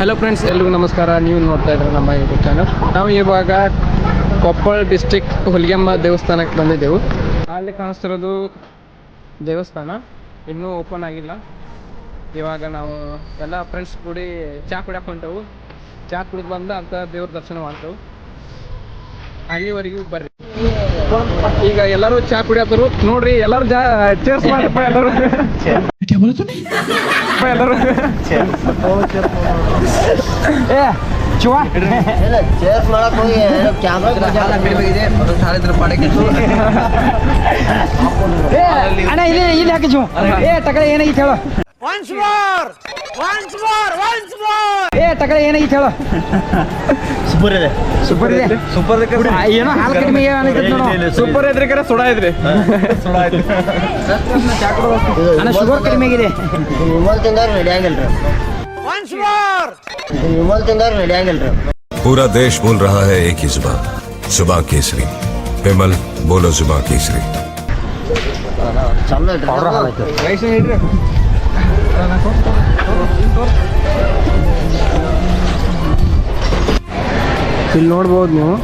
Hello friends ಎಲ್ರಿಗೂ ನಮಸ್ಕಾರ. ನೀವು ನೋಡ್ತಾ ಇದ್ರೆ ನಮ್ಮ ಯೂಟ್ಯೂಬ್ ಚಾನಲ್ ನಾವು ಇವಾಗ ಕೊಪ್ಪಳ ಡಿಸ್ಟಿಕ್ ಹುಲಿಗೆಮ್ಮ ದೇವಸ್ಥಾನಕ್ಕೆ ಬಂದಿದ್ದೆವು. ಅಲ್ಲಿ ಕಾಣಿಸ್ತಿರೋದು ದೇವಸ್ಥಾನ. ಇನ್ನೂ ಓಪನ್ ಆಗಿಲ್ಲ. ಇವಾಗ ನಾವು ಎಲ್ಲ ಫ್ರೆಂಡ್ಸ್ ಕೂಡಿ ಚಾ ಕುಡಿಯಕ್ಕೆ ಹೊಂಟವು. ಚಾ ಕುಡಿದು ಬಂದು ಅಂತ ದೇವ್ರ ದರ್ಶನ ಮಾಡ್ತೇವೆ. ಅಲ್ಲಿವರೆಗೂ ಬರ್ರಿ. ಈಗ ಎಲ್ಲರೂ ಚಾ ಕುಡಿಯತ್ತರು. ನೋಡ್ರಿ, ಎಲ್ಲರೂ ಚೇರ್ಸ್ ಮಾಡಪ್ಪ ಎಲ್ಲರೂ. ಎಲ್ಲರೂ ಚುವಾ. ಚೇರ್ಸ್ ಹೋಗಿ ಅಣ್ಣ, ಇಲ್ಲಿ ಇಲ್ಲಿ ಏ ಹೇಳು ಏ ತಕಳೆ ಏನಾಗಿತ್ತು ಹೇಳು ಸೂಪರ್ ಇದೆ ಸೂಪರ್ ಇದೆ ಸೂಪರ್ ಆ, ಏನೋ ಹಾಲು ಕಡಿಮೆ ಅನಿಸ್ತೈತೆ ನೋಡು ಸೂಪರ್ ಇದ್ರಿ ಕರೆ ಸುಡ ಇದ್ರಿ ಅಣ್ಣ ಶುಗರ್ ಕಡಿಮೆ ಆಗಿದೆ ವಿಮಲ್ ತಿಂದವ್ರು ರೆಡಿ ಆಗಿಲ್ರಿ ವಿಮಲ್ ತಿಂದವ್ರು ರೆಡಿ ಆಗಿಲ್ರಿ पूरा देश बोल रहा है एक ही जुबान जुबान केसरी विमल बोलो जुबान केसरी ಚಲೋ ಇಟ್ರಿ ಇಲ್ಲಿ ನೋಡ್ಬೋದು ನೀವು.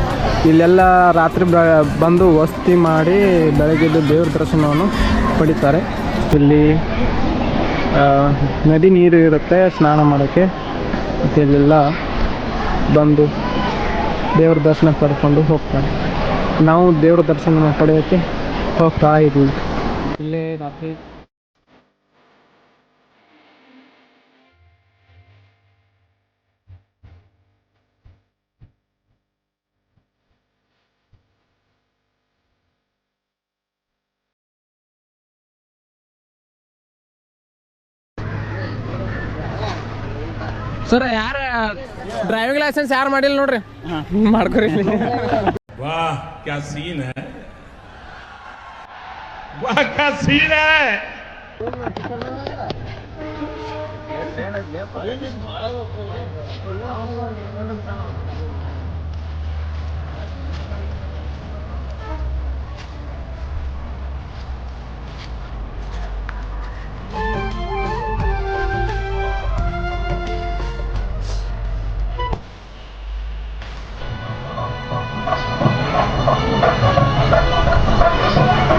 ಇಲ್ಲೆಲ್ಲ ರಾತ್ರಿ ಬಂದು ವಸ್ತಿ ಮಾಡಿ ಬೆಳಗ್ಗೆದ್ದು ದೇವ್ರ ದರ್ಶನವನ್ನು ಪಡಿತಾರೆ. ಇಲ್ಲಿ ನದಿ ನೀರು ಇರುತ್ತೆ ಸ್ನಾನ ಮಾಡೋಕ್ಕೆ. ಮತ್ತು ಇಲ್ಲೆಲ್ಲ ಬಂದು ದೇವ್ರ ದರ್ಶನ ಪಡ್ಕೊಂಡು ಹೋಗ್ತಾರೆ. ನಾವು ದೇವ್ರ ದರ್ಶನ ಪಡೆಯೋಕ್ಕೆ ಹೋಗ್ತಾ ಇದ್ವಿ. ಇಲ್ಲೇ ರಾತ್ರಿ ಸರ್ ಯಾರ ಡ್ರೈವಿಂಗ್ ಲೈಸೆನ್ಸ್ ಯಾರು ಮಾಡಿಲ್ಲ ನೋಡ್ರಿ ಮಾಡ್ಕೊರಿ ವಾಹ್ ಕ್ಯಾ ಸೀನ್ ಹೈ ವಾಹ್ ಕ್ಯಾ ಸೀನ್ ಹೈ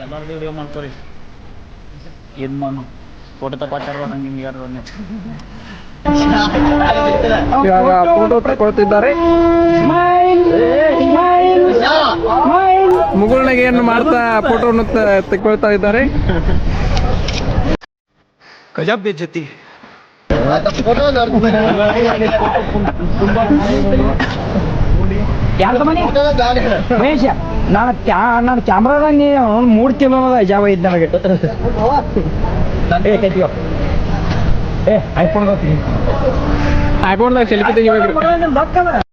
ಎಲ್ಲರದ್ದು ವಿಡಿಯೋ ಮಾಡ್ಕೊರಿ ಇದು ಮಾಡು ಫೋಟೋ ತಗೊಳ್ತಾರ ಹಂಗೆ ಯಾರು ಇವಾಗ ಫೋಟೋ ತಗೊಳ್ತಿದ್ದಾರೆ ಮುಗುಳ್ನಾಗೆ ಏನು ಮಾಡ್ತಾ ಫೋಟೋವನ್ನು ತಗೊಳ್ತಾ ಇದ್ದಾರೆ. ಗಜಬ್ ಬೇಜತಿ ಫೋಟೋ ಯಾರ್ದ ಮನೆ? ಮಹೇಶ ನಾನು ಕ್ಯಾ ನಾನು ಕ್ಯಾಮ್ರಾದಾಗ ನೀ ಮೂರು ತಿಂಗಳ ಜಾವ ಇದ್ದ ನನಗೆ. ಏ ಕೈತಿಯೋ ಏ ಐಫೋನ್ ಐಫೋನ್ದಾಗ ಸೆಲ್ಫಿ ತೆಗಿಬೇಕು